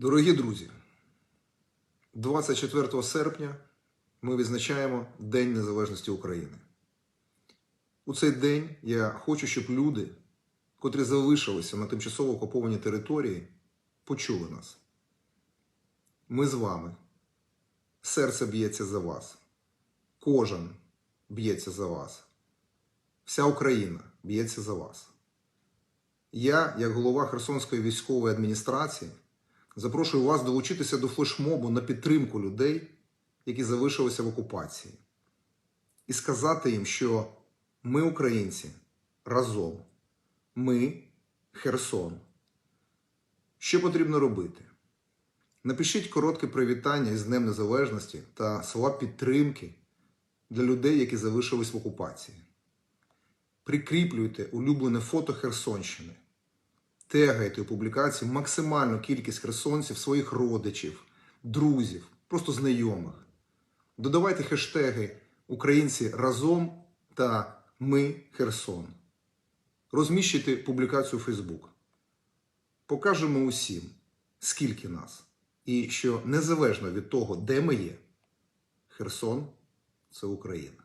Дорогі друзі, 24 серпня ми відзначаємо День Незалежності України. У цей день я хочу, щоб люди, котрі залишилися на тимчасово окупованій території, почули нас. Ми з вами. Серце б'ється за вас. Кожен б'ється за вас. Вся Україна б'ється за вас. Я, як голова Херсонської військової адміністрації, запрошую вас долучитися до флешмобу на підтримку людей, які залишилися в окупації, і сказати їм, що ми, українці, разом, ми Херсон. Що потрібно робити? Напишіть коротке привітання із Днем Незалежності та слова підтримки для людей, які залишились в окупації. Прикріплюйте улюблене фото Херсонщини. Тегайте у публікації максимальну кількість херсонців, своїх родичів, друзів, просто знайомих. Додавайте хештеги Українці разом та Ми Херсон. Розміщуйте публікацію у Фейсбук. Покажемо усім, скільки нас. І що незалежно від того, де ми є, Херсон це Україна.